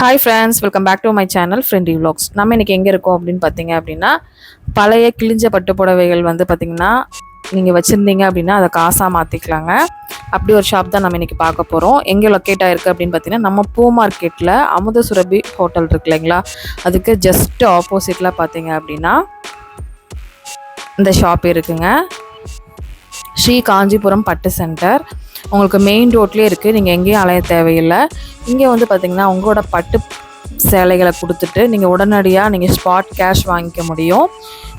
Hi friends welcome back to my channel Friendy vlogs நம்ம இன்னைக்கு எங்கே இருக்கோம் அப்படின்னு பார்த்தீங்க அப்படின்னா பழைய கிழிஞ்ச பட்டு புடவைகள் வந்து பார்த்திங்கன்னா நீங்கள் வச்சுருந்தீங்க அப்படின்னா அதை காசாக மாற்றிக்கலாங்க அப்படி ஒரு ஷாப் தான் நம்ம இன்றைக்கி பார்க்க போகிறோம் எங்கே லொக்கேட் ஆயிருக்கு அப்படின்னு பார்த்தீங்கன்னா நம்ம பூ மார்க்கெட்டில் அமுத சுரபி ஹோட்டல் இருக்கு இல்லைங்களா? அதுக்கு ஜஸ்ட் ஆப்போசிட்டில் பார்த்தீங்க அப்படின்னா இந்த ஷாப் இருக்குங்க. ஸ்ரீ காஞ்சிபுரம் பட்டு சென்டர் உங்களுக்கு மெயின் ரோட்லேயே இருக்குது நீங்கள் எங்கேயும் அலைய தேவையில்லை. இங்கே வந்து பார்த்தீங்கன்னா உங்களோட பட்டு சேலைகளை கொடுத்துட்டு நீங்கள் உடனடியாக நீங்கள் ஸ்பாட் கேஷ் வாங்கிக்க முடியும்.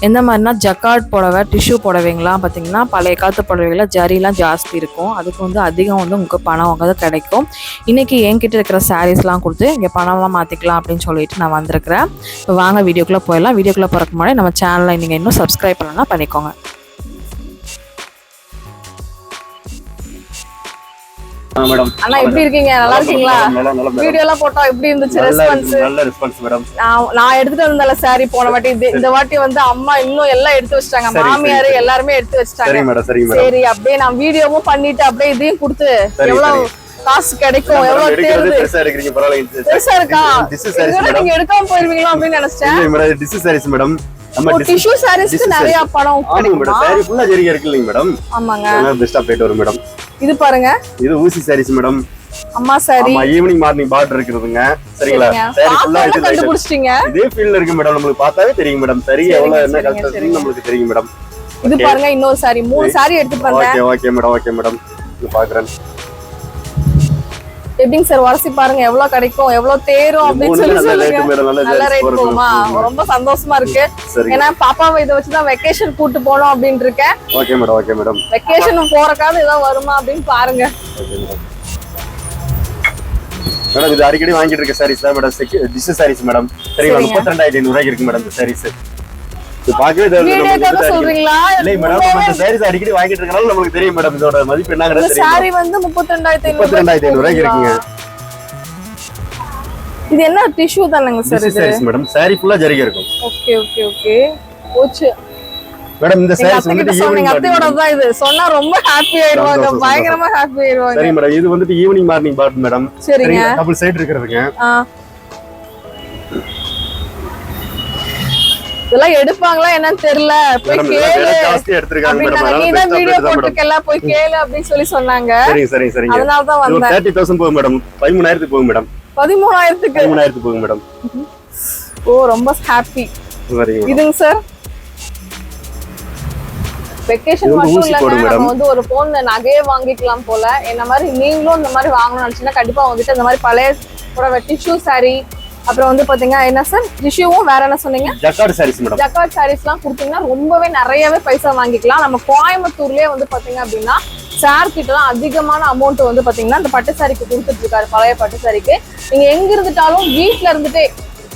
எந்த மாதிரினா ஜக்கார்ட் புடவை டிஷ்யூ புடவைங்களாம் பார்த்தீங்கன்னா பழைய காலத்து புடவைகளில் ஜரிலாம் ஜாஸ்தி இருக்கும். அதுக்கு வந்து அதிகம் வந்து உங்களுக்கு பணம் வந்து கிடைக்கும். இன்றைக்கி என்கிட்ட இருக்கிற சாரீஸ்லாம் கொடுத்து இங்கே பணமாக மாற்றிக்கலாம் அப்படின்னு சொல்லிட்டு நான் வந்திருக்கிறேன். இப்போ வாங்க வீடியோக்குள்ளே போயிடலாம். வீடியோக்குள்ளே போகிறக்கு முன்னாடி நம்ம சேனலை நீங்கள் இன்னும் சப்ஸ்கிரைப் பண்ணலாம் பண்ணிக்கோங்க. மேடம் அண்ணா எப்படி இருக்கீங்க? நல்லா இருக்கீங்களா? வீடியோ எல்லாம் போட்டோம் எப்படி இருந்துச்சு ரெஸ்பான்ஸ் நல்ல ரெஸ்பான்ஸ் மேடம் நான் எடுத்துட்டு வந்தல சாரி போன வாட்டி. இந்த வாட்டி வந்து அம்மா இன்னும் எல்லாம் எடுத்து வச்சிட்டாங்க. மாமியார். எல்லாருமே எடுத்து வச்சிட்டாங்க. சரி அப்படியே நான் வீடியோவும் பண்ணிட்டு அப்படியே இதையும் கொடுத்து எவ்வளவு காசு கிடைக்கும் எவ்வளவு தேருது பெருசா இருக்கா? நீங்க எடுக்காம போயிருவீங்களோ அப்படின்னு நினைச்சேன் மேடம் டிஸ் சாரீஸ் மேடம் நம்ம டிஷ்யூ சாரீஸ்க்கு நிறைய. பணம் ஆமாங்க மேடம் சாரி ஃபுல்லா ஜெரிகா இருக்கு இல்லைங்க மேடம் ஆமாங்க அதனால பெஸ்டா போயிட்டு வரும் மேடம் இது பாருங்க. இது ஊசி சாரீஸ் மேடம் அம்மா சாரி ஈவினிங் மார்னிங் பார்டர் இருக்குதுங்க. சரிங்களா? சரிங்க. சாரி ஃபுல்லா இது. கண்டுபிடிச்சிட்டீங்க. இதே ஃபீல்ல இருக்கு மேடம் நம்மளுக்கு பார்த்தாவே தெரியும் மேடம் சரி எவ்வளவு என்ன சரிங்க. நம்மளுக்கு தெரியும் மேடம் இது பாருங்க இன்னொரு சாரி மூணு சாரி எடுத்துட்டு வந்தேன். Okay okay madam okay madam இது பாக்குறேன். எப்படிங்க சார் உரசி பாருங்க எவ்வளவு கிடைக்கும் எவ்வளவு தேரும் அப்படின்னு சொல்லி சொல்லுங்க. நல்ல ரேட் போகுமா? ரொம்ப சந்தோஷமா இருக்கு. ஏன்னா பாப்பாவை இதை வச்சுதான் வெக்கேஷன் கூட்டு போனோம் அப்படின்னு இருக்கேன் okay madam okay madam vacation போறக்காவது ஏதாவது வருமா அப்படின்னு பாருங்க. மேடம் இது அடிக்கடி வாங்கிட்டு இருக்க சாரீஸ் தான் மேடம் டிஷ் சாரீஸ் மேடம் சரிங்களா சரிங்க. முப்பத்தி ரெண்டாயிரத்தி ஐநூறுவாய்க்கு இருக்கு மேடம் இந்த சாரீஸ் இது அடிக்கடி- சொல்றீங்களா? இல்லை மேடம் இந்த சாரீஸ் அடிக்கடி வாங்கிட்டு இருக்கனால நமக்கு தெரியும் மேடம் இதோட மதிப்பு என்னங்கிறது சாரி வந்து முப்பத்தி ரெண்டாயிரத்தி முப்பத்தி ரெண்டாயிரத்தி ஐநூறுவாய்க்கு இருக்குங்க. இது என்ன டிஷ்யூ தானேங்க சார் இது? சாரீஸ் மேடம் சாரி ஃபுல்லா ஜரிகை இருக்கும். ஓகே ஓகே ஓகே போச்சு. மேடம் இந்த சாரீஸ் ஈவினிங் அத்தையோட தான் இது. சொன்னா ரொம்ப ஹாப்பி ஆயிடுவாங்க பயங்கரமா ஹாப்பி ஆயிடுவாங்க சரி மேடம் இது வந்துட்டு ஈவினிங் மார்னிங் பார்ட் மேடம் சரிங்க டபுள் சைடு. இதெல்லாம் எடுப்பாங்களா என்னன்னு தெரியல. போய் கேளு. வீடியோ போட்டுக்கல போய் கேளு அப்படின்னு சொல்லி சொன்னாங்க. அதனால தான் இது ஒரு வந்தேன். தேர்ட்டி தௌசண்ட் போகும் மேடம். பதிமூணாயிரத்துக்கு போகும் மேடம். பதிமூணாயிரத்துக்கு? பதிமூணாயிரத்துக்கு போகும் மேடம். ஓ ரொம்ப ஹாப்பி இதுங்க சார் வெக்கேஷன் மட்டும் madam. நம்ம வந்து ஒரு போன் நகையே வாங்கிக்கலாம் போல. என்ன மாதிரி நீங்களும் இந்த மாதிரி வாங்கணும்னு நினைச்சீங்கன்னா கண்டிப்பா உங்ககிட்ட இந்த மாதிரி பழைய புடவை டிஷ்யூ சாரி அப்புறம் வந்து பாத்தீங்கன்னா என்ன சார்? டிஷ்யூவும் வேற என்ன சொன்னீங்க? ஜக்கார்டு சாரீஸ் மேடம் ஜக்கார்ட் சாரீஸ்லாம் கொடுத்தீங்கன்னா ரொம்பவே நிறையவே பைசா வாங்கிக்கலாம். நம்ம கோயம்புத்தூர்லயே வந்து பாத்தீங்க அப்படின்னா சார் கிட்டலாம் அதிகமான அமௌண்ட் வந்து பாத்தீங்கன்னா இந்த பட்டு சாரிக்கு கொடுத்துட்டு இருக்காரு பழைய பட்டு சாரிக்கு நீங்க எங்க இருந்துட்டாலும் வீட்ல இருந்துட்டே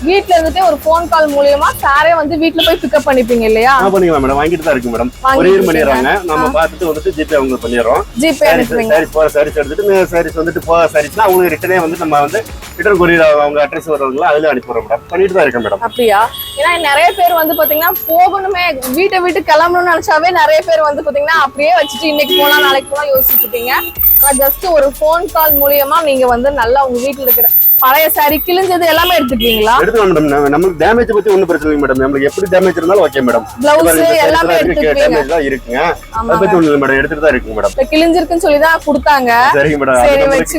வீட்ல இருந்துட்டே ஒரு ஃபோன் கால் மூலியமா சாரே வந்து வீட்ல போய் பிக்கப் பண்ணிப்பீங்க இல்லையா? பண்ணிக்கலாம் மேடம் வாங்கிட்டு தான் இருக்கு மேடம் கொரியர். பண்ணிடுறாங்க நம்ம பார்த்துட்டு வந்துட்டு ஜிபே அவங்க பண்ணிடுறோம். ஜிபே சாரீஸ் அனுப்புவீங்க சாரீஸ் எடுத்துட்டு சாரீஸ் வந்துட்டு போகிற சாரீஸ்னா அவங்களுக்கு ரிட்டனே வந்து நம்ம வந்து ரிட்டர்ன் கொரியர் அவங்க அட்ரஸ் வருவாங்களா அதில் அனுப்பிடுறோம் மேடம் பண்ணிட்டு தான் இருக்கேன் மேடம் அப்படியா? ஏன்னா நிறைய பேர் வந்து பாத்தீங்கன்னா போகணுமே வீட்டை விட்டு கிளம்பணும்னு நினைச்சாவே நிறைய பேர் வந்து பாத்தீங்கன்னா அப்படியே வச்சுட்டு இன்னைக்கு போனா நாளைக்கு போனா யோசிச்சுட்டு இருக்கீங்க. ஜஸ்ட் ஒரு ஃபோன் கால் மூலியமா நீங்க வந்து நல்லா உங்க வீட்டுல இருக்கிற பழைய சாரி கிழிஞ்சது எல்லாமே எடுத்துக்கீங்களா எடுத்துக்கலாம் மேடம். நமக்கு டேமேஜ் பத்தி ஒன்றும் பிரச்சனை இல்லை மேடம். நம்மளுக்கு எப்படி டேமேஜ் இருந்தாலும் ஓகே மேடம். பிளவுஸ் எல்லாமே டேமேஜ் தான் இருக்குங்க. அதை பத்தி இல்லை மேடம். எடுத்துட்டு தான் இருக்குங்க மேடம். கிழிஞ்சிருக்குன்னு சொல்லி தான் கொடுத்தாங்க. சரிங்க மேடம்.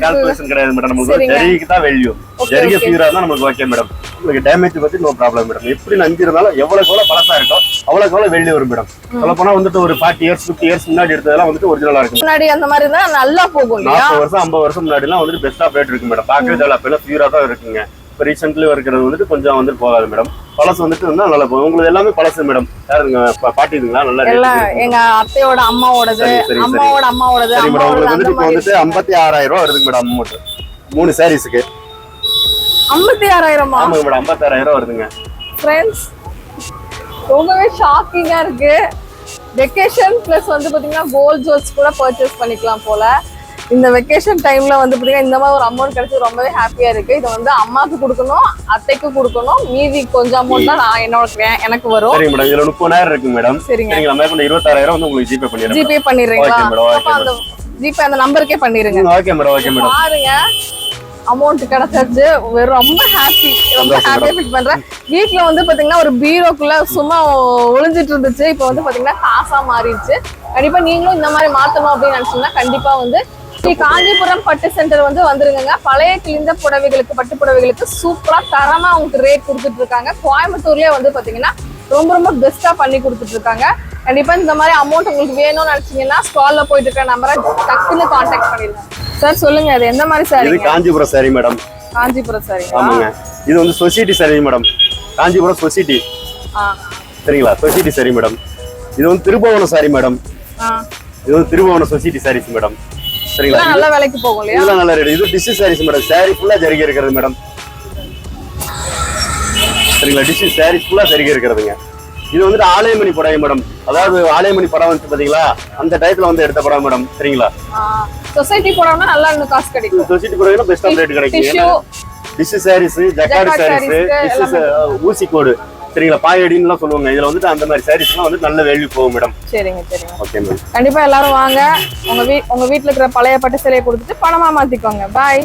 கால்குலேஷன் கிடையாது மேடம். நமக்கு. ஜரிகைக்கு தான் வேல்யூ Okay. ஃபீவரா தான் நமக்கு ஓகே மேடம் உங்களுக்கு டேமேஜ் பத்தி நோ ப்ராப்ளம் மேடம் எப்படி நஞ்சு இருந்தாலும் எவ்வளவுக்கு எவ்வளவு பழசா இருக்கோ அவ்வளவுக்கு எவ்வளவு வேல்யூ வரும் மேடம் சொல்ல போனா வந்துட்டு ஒரு ஃபார்ட்டி இயர்ஸ் ஃபிஃப்டி இயர்ஸ் முன்னாடி எடுத்ததெல்லாம் வந்துட்டு ஒரிஜினலா இருக்கும். முன்னாடி அந்த மாதிரி இருந்தா நல்லா போகும் நாற்பது வருஷம் ஐம்பது வருஷம் முன்னாடி எல்லாம் வந்துட்டு பெஸ்டா போயிட்டு இருக்கு மேடம் பாக்குறது அப்பெல்லாம் பியூரா தான் இருக்குங்க. இப்போ ரீசென்ட்லி இருக்கிறது வந்துட்டு கொஞ்சம் வந்துட்டு போகாது மேடம் பழசு வந்துட்டு இருந்தா நல்லா போகும். உங்களுக்கு எல்லாமே பழசு மேடம் யாருங்க பா- பாட்டிதுங்களா நல்லா எல்லாம். எங்க அத்தையோட அம்மாவோடது. அம்மாவோட அம்மாவோடது சரி மேடம் உங்களுக்கு வந்துட்டு இப்போ வந்துட்டு ஐம்பத்தி ஆறாயிரம் ரூபா வருதுங்க மேடம் அமௌண்ட் மூணு சாரீஸுக்கு ஐம்பத்தி ஆறாயிரமா? ஆமாங்க மேடம் ஐம்பத்தாறாயிரம் ரூபா வருதுங்க. ஃப்ரெண்ட்ஸ் ரொம்பவே ஷாக்கிங்கா இருக்கு. வெக்கேஷன் ப்ளஸ் வந்து பாத்தீங்கன்னா கோல்ட் ஜுவல்ஸ் கூட பர்ச்சேஸ் பண்ணிக்கலாம் போல. இந்த வெக்கேஷன் டைம்ல வந்து பாத்தீங்கன்னா இந்த மாதிரி ஒரு அமௌண்ட் கிடைச்சி ரொம்பவே ஹாப்பியா இருக்கு. இதை வந்து அம்மாவுக்கு கொடுக்கணும் அத்தைக்கு கொடுக்கணும். மீதி கொஞ்சம் அமௌண்ட் தான் நான் என்னோட எனக்கு வரும். சரிங்க மேடம் இதுல முப்பதாயிரம் இருக்கு மேடம் சரிங்க. சரிங்களா மேற்கொண்டு இருபத்தாறாயிரம் வந்து உங்களுக்கு ஜிபே பண்ணிடுறேன் ஜிபே பண்ணிடுறீங்களா? அந்த ஜிபே அந்த நம்பருக்கே பண்ணிருங்க ஓகே மேடம் ஓகே மேடம் பாருங்க. அமௌண்ட் கிடைச்சாச்சு வெறும் ரொம்ப ஹாப்பி ரொம்ப ஹாப்பியா ஃபீல் பண்றேன். வீட்ல வந்து பாத்தீங்கன்னா ஒரு பீரோக்குள்ள சும்மா ஒளிஞ்சிட்டு இருந்துச்சு. இப்போ வந்து பாத்தீங்கன்னா காசா மாறிடுச்சு. கண்டிப்பா நீங்களும் இந்த மாதிரி மாத்தணும் அப்படின்னு நினைச்சீங்கன்னா கண்டிப்பா வந்து ஸ்ரீ காஞ்சிபுரம் பட்டு சென்டர் வந்து வந்துருங்க பழைய கிழிந்த புடவைகளுக்கு பட்டு புடவைகளுக்கு சூப்பரா தரமா உங்களுக்கு ரேட் கொடுத்துட்டு இருக்காங்க. கோயம்புத்தூர்லயே வந்து பாத்தீங்கன்னா ரொம்ப ரொம்ப பெஸ்டா பண்ணி கொடுத்துட்டு இருக்காங்க. கண்டிப்பா இந்த மாதிரி அமௌண்ட் உங்களுக்கு வேணும்னு நினைச்சீங்கன்னா ஸ்டால்ல போயிட்டு இருக்கிற நம்பரை டக்குன்னு காண்டாக்ட் பண்ணிடுங்க. சார் சொல்லுங்க அது எந்த மாதிரி இது சாரிங்க காஞ்சிபுரம் saree மேடம் காஞ்சிபுரம் சாரிங்களா ஆமாங்க. இது வந்து society saree madam Kanchipuram society. சரிங்களா? சொசைட்டி saree மேடம் இது வந்து திருபுவனம் saree மேடம் இது வந்து திருபுவனம் சொசைட்டி sarees மேடம் சரிங்களா? நல்ல விலைக்கு போகும் இல்லையா? இதெல்லாம் நல்ல ரேட் இது டிஷ்யூ sarees மேடம் saree ஃபுல்லா ஜரிகை இருக்கிறது மேடம் சரிங்களா? டிஷ்யூ sarees ஃபுல்லா ஜரிகை இருக்கிறதுங்க. இது வந்துட்டு ஆலயமணி புடவை மேடம் அதாவது ஆலயமணி படம் வந்து பாத்தீங்களா? அந்த டயத்துல வந்து எடுத்த படம் மேடம் சரிங்களா? சொசைட்டி போனோம்னா நல்லா இன்னும் காசு கிடைக்கும். சொசைட்டி புடவைனா பெஸ்ட் ஆஃப் ரேட் கிடைக்கும். டிஷ்யூ சாரீஸ் ஜக்கார்டு சாரீஸ் ஊசி கோடு. சரிங்களா? பாயடின்னுலாம் சொல்லுவாங்க. இதுல வந்துட்டு அந்த மாதிரி சாரீஸ்லாம் வந்து நல்ல வேல்யூ போகும் மேடம் சரிங்க சரிங்க. ஓகே மேம் கண்டிப்பா எல்லாரும் வாங்க. உங்க வீ உங்க வீட்ல இருக்கிற பழைய பட்டு சேலையை கொடுத்துட்டு பணமா மாத்திக்கோங்க. பாய்